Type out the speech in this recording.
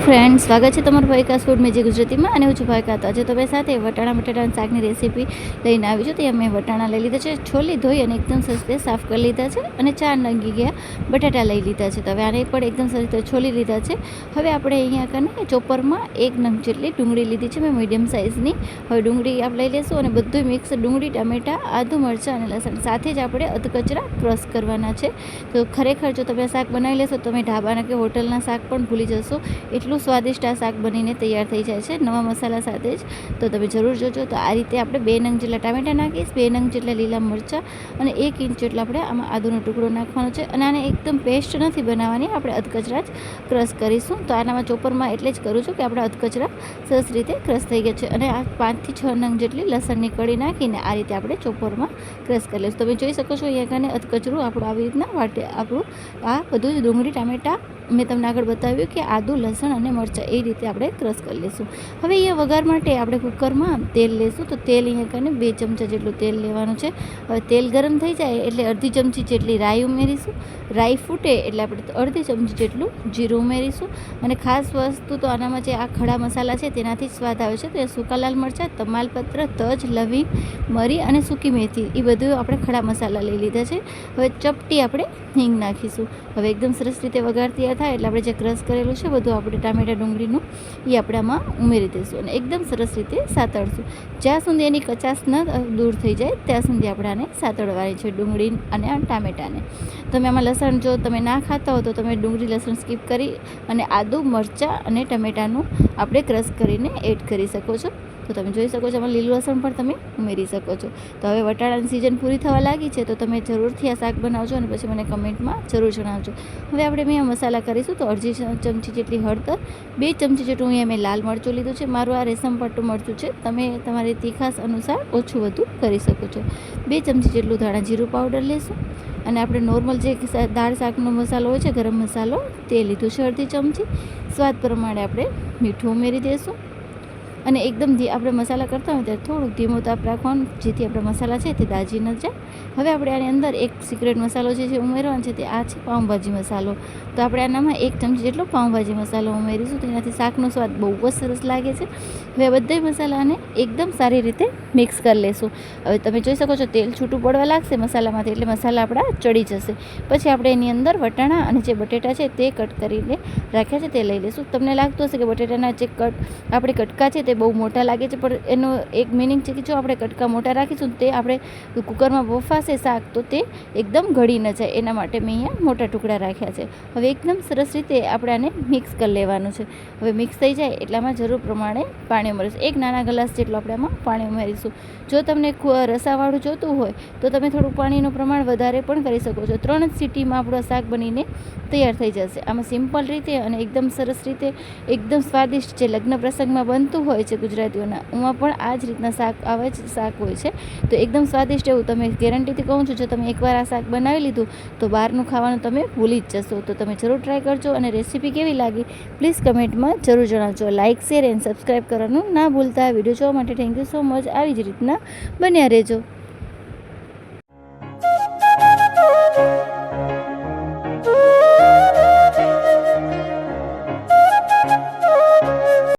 Friend સ્વાગત છે તમારું ભાઈકાસ ફૂડ મેજી ગુજરાતીમાં અને હું છું ભાઈકા તો આજે તમે સાથે વટાણા, બટાટાના શાકની રેસીપી લઈને આવી છું. ત્યાં મેં વટાણા લઈ લીધા છે, છોલી ધોઈ અને એકદમ સરસ રીતે સાફ કરી લીધા છે અને ચાર નંગી ગયા બટાટા લઈ લીધા છે. તો હવે આને પણ એકદમ સરસ રીતે છોલી લીધા છે. હવે આપણે અહીંયા કને ચોપરમાં એક નંગ જેટલી ડુંગળી લીધી છે મેં મીડિયમ સાઇઝની હવે ડુંગળી આપણે લઈ લઈશું અને બધું મિક્સ ડુંગળી, ટામેટાં, આદુ, મરચાં અને લસણ. સાથે જ આપણે અધકચરા ક્રશ કરવાના છે. તો ખરેખર જો તમે શાક બનાવી લેશો તો તમે ઢાબાના કે હોટલના શાક પણ ભૂલી જશો. એટલું સ્વાદિષ્ટ આ શાક બનીને તૈયાર થઈ જાય છે, નવા મસાલા સાથે જ, તો તમે જરૂર જોજો. તો આ રીતે આપણે બે નંગ જેટલા ટામેટાં નાખીશ, બે નંગ જેટલા લીલા મરચાં અને એક ઇંચ જેટલો આપણે આમાં આદુનો ટુકડો નાખવાનો છે. અને આને એકદમ પેસ્ટ નથી બનાવવાની, આપણે અધકચરા જ ક્રશ કરીશું. તો આનામાં ચોપરમાં એટલે જ કરું છું કે આપણે અધકચરા સરસ રીતે ક્રશ થઈ ગયા છે. અને આ પાંચથી છ નંગ જેટલી લસણની કળી નાખીને આ રીતે આપણે ચોપરમાં ક્રશ કરી લઈશું. તમે જોઈ શકો છો, અહીંયા કને અધકચરું આપણું આવી રીતના વાટે આપણું આ બધું જ ડુંગળી, ટામેટાં મેં તમને આગળ બતાવ્યું કે આદુ, લસણ અને મરચાં એ રીતે આપણે ક્રશ કરી લઈશું હવે અહીંયા વઘાર માટે આપણે કુકરમાં તેલ લેશું. તો તેલ અહીંયા કરીને બે ચમચા જેટલું તેલ લેવાનું છે. હવે તેલ ગરમ થઈ જાય એટલે અડધી ચમચી જેટલી રાઈ ઉમેરીશું. રાઈ ફૂટે એટલે આપણે અડધી ચમચી જેટલું જીરું ઉમેરીશું. અને ખાસ વસ્તુ તો આનામાં જે આ ખડા મસાલા છે તેનાથી જ સ્વાદ આવે છે. તો એ સૂકા લાલ મરચાં, તમાલપત્ર, તજ, લવિંગ, મરી અને સૂકી મેથી એ બધું આપણે ખડા મસાલા લઈ લીધા છે. હવે ચપટી આપણે હિંગ નાખીશું. હવે એકદમ સરસ રીતે વઘાર તૈયાર થાય એટલે આપણે જે ક્રશ કરેલું છે, બધું આપણે ટામેટા ડુંગળીનું એ આપણે આમાં ઉમેરી દઈશું અને એકદમ સરસ રીતે સાતળશું. જ્યાં સુધી એની કચાશ ન દૂર થઈ જાય, ત્યાં સુધી આપણે આને સાતળવાની છે, ડુંગળી અને ટામેટાને. તમે આમાં લસણ જો તમે ના ખાતા હો, તો તમે ડુંગળી લસણ સ્કીપ કરી અને આદુ, મરચાં અને ટામેટાનું આપણે ક્રશ કરીને એડ કરી શકો છો. તો તમે જોઈ શકો છો એમાં લીલું લસણ પણ તમે ઉમેરી શકો છો. તો હવે વટાણાની સિઝન પૂરી થવા લાગી છે, તો તમે જરૂરથી આ શાક બનાવજો અને પછી મને કમેન્ટમાં જરૂર જણાવજો. હવે આપણે મેં મસાલા કરીશું, તો અડધી ચમચી જેટલી હળદર, બે ચમચી જેટલું અહીંયા મેં લાલ મરચું લીધું છે, મારું આ રેશમ પટ્ટું મરચું છે, તમે તમારી તીખાસ અનુસાર ઓછું વધુ કરી શકો છો. બે ચમચી જેટલું ધાણા જીરું પાવડર લેશું અને આપણે નોર્મલ જે દાળ શાકનો મસાલો હોય છે, ગરમ મસાલો, તે લીધું છે અડધી ચમચી. સ્વાદ પ્રમાણે આપણે મીઠું ઉમેરી દઈશું અને એકદમ ધી આપણે મસાલા કરતા હોય ત્યારે થોડુંક ધીમો તાપ રાખવાનું, જેથી આપણા મસાલા છે તે દાજી ન જાય. હવે આપણે આની અંદર એક સિક્રેટ મસાલો જે છે ઉમેરવાનો છે તે આ છે પાઉંભાજી મસાલો. તો આપણે આનામાં એક ચમચી જેટલો પાઉંભાજી મસાલો ઉમેરીશું, તેનાથી શાકનો સ્વાદ બહુ જ સરસ લાગે છે. હવે બધા મસાલાને એકદમ સારી રીતે મિક્સ કરી લેશું. હવે તમે જોઈ શકો છો તેલ છૂટું પડવા લાગશે મસાલામાંથી, એટલે મસાલા આપણા ચડી જશે. પછી આપણે એની અંદર વટાણા અને જે બટેટા છે તે કટ કરીને રાખ્યા છે તે લઈ લઈશું તમને લાગતું હશે કે બટેટાના જે કટ, આપણે કટકા છે તે બહુ મોટા લાગે છે, પણ એનો એક મિનિંગ છે કે જો આપણે કટકા મોટા રાખીશું તે આપણે કુકરમાં બફાશે શાક, તો તે એકદમ ગળી ન જાય. એના માટે મેં અહીંયા મોટા ટુકડા રાખ્યા છે. હવે એકદમ સરસ રીતે આપણે આને મિક્સ કરી લેવાનું છે. હવે મિક્સ થઈ જાય એટલામાં જરૂર પ્રમાણે પાણી ઉમેરીશું. એક નાના ગ્લાસ જેટલું આપણે આમાં પાણી ઉમેરીશું. જો તમને રસાવાળું જોતું હોય, તો તમે થોડું પાણીનું પ્રમાણ વધારે પણ કરી શકો છો. ત્રણ જ સિટીમાં આપણું શાક બનીને તૈયાર થઈ જશે. આમાં સિમ્પલ રીતે અને એકદમ સરસ રીતે, એકદમ સ્વાદિષ્ટ જે લગ્ન પ્રસંગમાં બનતું હોય છે ગુજરાતીઓના એમાં પણ આ જ રીતના શાક આવે જ શાક હોય છે. તો એકદમ સ્વાદિષ્ટ એવું તમે ગેરંટીથી કહું છું, જો તમે એકવાર આ શાક બનાવી લીધું, તો બહારનું ખાવાનું તમે ભૂલી જ જશો. તો તમે જરૂર ટ્રાય કરજો અને રેસીપી કેવી લાગી પ્લીઝ કમેન્ટમાં જરૂર જણાવજો. લાઇક શેર એન્ડ સબસ્ક્રાઈબ કરવાનું ના ભૂલતા. વીડિયો જોવા માટે થેન્ક યુ સો મચ આવી જ રીતના બન્યા રહેજો.